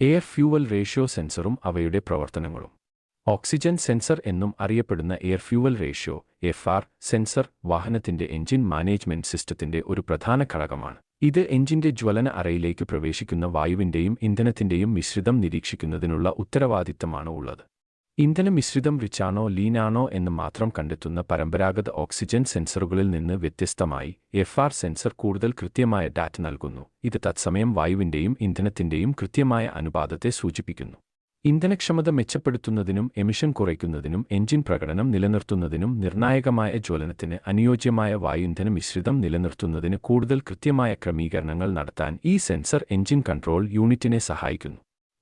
Air fuel ratio സെൻസറും അവയുടെ പ്രവർത്തനങ്ങളും. Oxygen sensor എന്നും അറിയപ്പെടുന്ന air fuel ratio F R sensor വാഹനത്തിന്റെ എഞ്ചിൻ മാനേജ്മെന്റ് സിസ്റ്റത്തിന്റെ ഒരു പ്രധാന ഘടകമാണ്. ഇത് എഞ്ചിന്റെ ജ്വലന അറയിലേക്ക് പ്രവേശിക്കുന്ന വായുവിന്റെയും ഇന്ധനത്തിന്റെയും മിശ്രിതം നിരീക്ഷിക്കുന്നതിനുള്ള ഉത്തരവാദിത്തമാണ് ഉള്ളത്. ഇന്ധന മിശ്രിതം റിച്ചാണോ ലീനാണോ എന്ന് മാത്രം കണ്ടെത്തുന്ന പരമ്പരാഗത ഓക്സിജൻ സെൻസറുകളിൽ നിന്ന് വ്യത്യസ്തമായി എഫ് ആർ സെൻസർ കൂടുതൽ കൃത്യമായ ഡാറ്റ നൽകുന്നു. ഇത് തത്സമയം വായുവിന്റെയും ഇന്ധനത്തിന്റെയും കൃത്യമായ അനുപാതത്തെ സൂചിപ്പിക്കുന്നു. ഇന്ധനക്ഷമത മെച്ചപ്പെടുത്തുന്നതിനും എമിഷൻ കുറയ്ക്കുന്നതിനും എഞ്ചിൻ പ്രകടനം നിലനിർത്തുന്നതിനും നിർണായകമായ ജ്വലനത്തിന് അനുയോജ്യമായ വായുന്ധന മിശ്രിതം നിലനിർത്തുന്നതിന് കൂടുതൽ കൃത്യമായ ക്രമീകരണങ്ങൾ നടത്താൻ ഈ സെൻസർ എഞ്ചിൻ കൺട്രോൾ യൂണിറ്റിനെ സഹായിക്കുന്നു.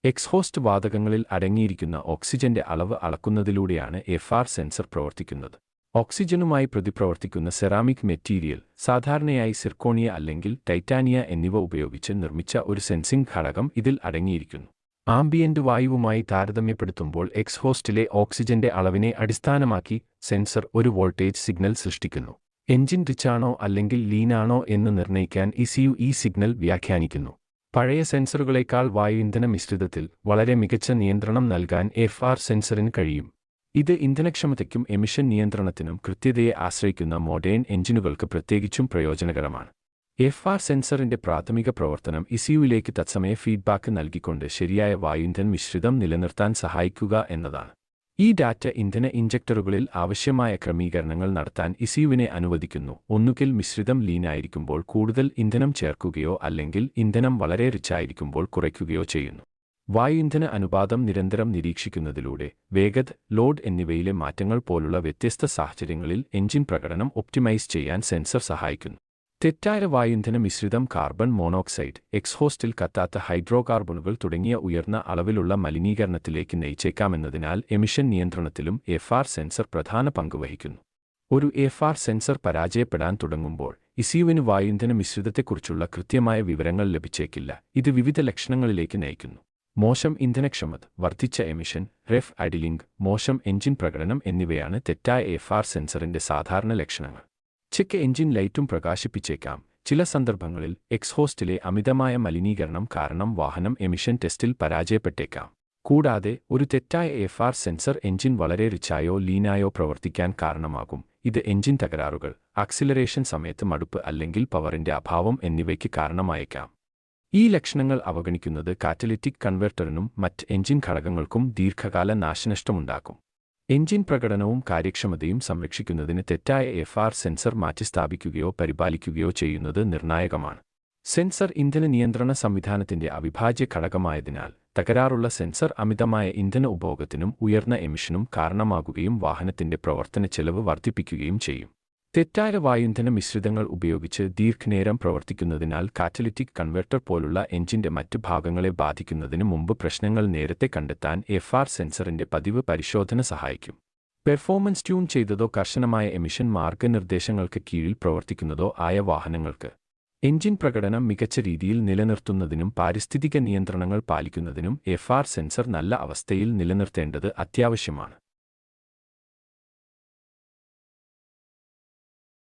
എക്സ്ഹോസ്റ്റ് വാതകങ്ങളിൽ അടങ്ങിയിരിക്കുന്ന ഓക്സിജന്റെ അളവ് അളക്കുന്നതിലൂടെയാണ് എഫ് ആർ സെൻസർ പ്രവർത്തിക്കുന്നത്. ഓക്സിജനുമായി പ്രതിപ്രവർത്തിക്കുന്ന സെറാമിക് മെറ്റീരിയൽ സാധാരണയായി സിർക്കോണിയ അല്ലെങ്കിൽ ടൈറ്റാനിയ എന്നിവ ഉപയോഗിച്ച് നിർമ്മിച്ച ഒരു സെൻസിംഗ് ഘടകം ഇതിൽ അടങ്ങിയിരിക്കുന്നു. ആംബിയന്റ് വായുവുമായി താരതമ്യപ്പെടുത്തുമ്പോൾ എക്സ്ഹോസ്റ്റിലെ ഓക്സിജന്റെ അളവിനെ അടിസ്ഥാനമാക്കി സെൻസർ ഒരു വോൾട്ടേജ് സിഗ്നൽ സൃഷ്ടിക്കുന്നു. എഞ്ചിൻ റിച്ചാണോ അല്ലെങ്കിൽ ലീനാണോ എന്ന് നിർണയിക്കാൻ ഇസിയു ഈ സിഗ്നൽ വ്യാഖ്യാനിക്കുന്നു. പഴയ സെൻസറുകളേക്കാൾ വായു ഇന്ധന മിശ്രിതത്തിൽ വളരെ മികച്ച നിയന്ത്രണം നൽകാൻ എഫ് ആർ സെൻസറിന് കഴിയും. ഇത് ഇന്ധനക്ഷമതയ്ക്കും എമിഷൻ നിയന്ത്രണത്തിനും കൃത്യതയെ ആശ്രയിക്കുന്ന മോഡേൺ എഞ്ചിനുകൾക്ക് പ്രത്യേകിച്ചും പ്രയോജനകരമാണ്. എഫ് ആർ സെൻസറിന്റെ പ്രാഥമിക പ്രവർത്തനം ഇസിയുവിലേക്ക് തത്സമയ ഫീഡ്ബാക്ക് നൽകിക്കൊണ്ട് ശരിയായ വായുന്ധൻ മിശ്രിതം നിലനിർത്താൻ സഹായിക്കുക എന്നതാണ്. ഈ ഡാറ്റ ഇന്ധന ഇഞ്ചക്ടറുകളിൽ ആവശ്യമായ ക്രമീകരണങ്ങൾ നടത്താൻ ഇസിയുവിനെ അനുവദിക്കുന്നു. ഒന്നുകിൽ മിശ്രിതം ലീനായിരിക്കുമ്പോൾ കൂടുതൽ ഇന്ധനം ചേർക്കുകയോ അല്ലെങ്കിൽ ഇന്ധനം വളരെ റിച്ചായിരിക്കുമ്പോൾ കുറയ്ക്കുകയോ ചെയ്യുന്നു. വായു ഇന്ധന അനുപാതം നിരന്തരം നിരീക്ഷിക്കുന്നതിലൂടെ വേഗത ലോഡ് എന്നിവയിലെ മാറ്റങ്ങൾ പോലുള്ള വ്യത്യസ്ത സാഹചര്യങ്ങളിൽ എഞ്ചിൻ പ്രകടനം ഒപ്റ്റിമൈസ് ചെയ്യാൻ സെൻസർ സഹായിക്കുന്നു. തെറ്റായ വായുന്ധന മിശ്രിതം കാർബൺ മോണോക്സൈഡ് എക്സ്ഹോസ്റ്റിൽ കത്താത്ത ഹൈഡ്രോകാർബണുകൾ തുടങ്ങിയ ഉയർന്ന അളവിലുള്ള മലിനീകരണത്തിലേക്ക് നയിച്ചേക്കാമെന്നതിനാൽ എമിഷൻ നിയന്ത്രണത്തിലും എഫ് ആർ സെൻസർ പ്രധാന പങ്ക് വഹിക്കുന്നു. ഒരു എഫ് ആർ സെൻസർ പരാജയപ്പെടാൻ തുടങ്ങുമ്പോൾ ഇസിയുവിന് വായുന്ധന മിശ്രിതത്തെക്കുറിച്ചുള്ള കൃത്യമായ വിവരങ്ങൾ ലഭിച്ചേക്കില്ല. ഇത് വിവിധ ലക്ഷണങ്ങളിലേക്ക് നയിക്കുന്നു. മോശം ഇന്ധനക്ഷമത വർദ്ധിച്ച എമിഷൻ റെഫ് അഡിലിംഗ് മോശം എഞ്ചിൻ പ്രകടനം എന്നിവയാണ് തെറ്റായ എഫ് ആർ സെൻസറിന്റെ സാധാരണ ലക്ഷണങ്ങൾ. ചെക്ക് എഞ്ചിൻ ലൈറ്റും പ്രകാശിപ്പിച്ചേക്കാം. ചില സന്ദർഭങ്ങളിൽ എക്സ്ഹോസ്റ്റിലെ അമിതമായ മലിനീകരണം കാരണം വാഹനം എമിഷൻ ടെസ്റ്റിൽ പരാജയപ്പെട്ടേക്കാം. കൂടാതെ ഒരു തെറ്റായ എഫ് ആർ സെൻസർ എഞ്ചിൻ വളരെ റിച്ചായോ ലീനായോ പ്രവർത്തിക്കാൻ കാരണമാകും. ഇത് എഞ്ചിൻ തകരാറുകൾ ആക്സിലറേഷൻ സമയത്ത് മടുപ്പ് അല്ലെങ്കിൽ പവറിന്റെ അഭാവം എന്നിവയ്ക്ക് കാരണമായേക്കാം. ഈ ലക്ഷണങ്ങൾ അവഗണിക്കുന്നത് കാറ്റലിറ്റിക് കൺവെർട്ടറിനും മറ്റ് എഞ്ചിൻ ഘടകങ്ങൾക്കും ദീർഘകാല നാശനഷ്ടമുണ്ടാക്കും. എഞ്ചിൻ പ്രകടനവും കാര്യക്ഷമതയും സംരക്ഷിക്കുന്നതിന് തെറ്റായ എഫ് ആർ സെൻസർ മാറ്റിസ്ഥാപിക്കുകയോ പരിപാലിക്കുകയോ ചെയ്യുന്നത് നിർണായകമാണ്. സെൻസർ ഇന്ധന നിയന്ത്രണ സംവിധാനത്തിന്റെ അവിഭാജ്യ ഘടകമായതിനാൽ തകരാറുള്ള സെൻസർ അമിതമായ ഇന്ധന ഉപഭോഗത്തിനും ഉയർന്ന എമിഷനും കാരണമാകുകയും വാഹനത്തിന്റെ പ്രവർത്തന ചെലവ് വർദ്ധിപ്പിക്കുകയും ചെയ്യും. തെറ്റായ വായുന്ധന മിശ്രിതങ്ങൾ ഉപയോഗിച്ച് ദീർഘനേരം പ്രവർത്തിക്കുന്നതിനാൽ കാറ്റലിറ്റിക് കൺവെർട്ടർ പോലുള്ള എഞ്ചിന്റെ മറ്റ് ഭാഗങ്ങളെ ബാധിക്കുന്നതിന് മുമ്പ് പ്രശ്നങ്ങൾ നേരത്തെ കണ്ടെത്താൻ എഫ് ആർ സെൻസറിന്റെ പതിവ് പരിശോധന സഹായിക്കും. പെർഫോമൻസ് ട്യൂൺ ചെയ്തതോ കർശനമായ എമിഷൻ മാർഗനിർദ്ദേശങ്ങൾക്ക് കീഴിൽ പ്രവർത്തിക്കുന്നതോ ആയ വാഹനങ്ങൾക്ക്. എഞ്ചിൻ പ്രകടനം മികച്ച രീതിയിൽ നിലനിർത്തുന്നതിനും പാരിസ്ഥിതിക നിയന്ത്രണങ്ങൾ പാലിക്കുന്നതിനും എഫ് ആർ സെൻസർ നല്ല അവസ്ഥയിൽ നിലനിർത്തേണ്ടത് അത്യാവശ്യമാണ്.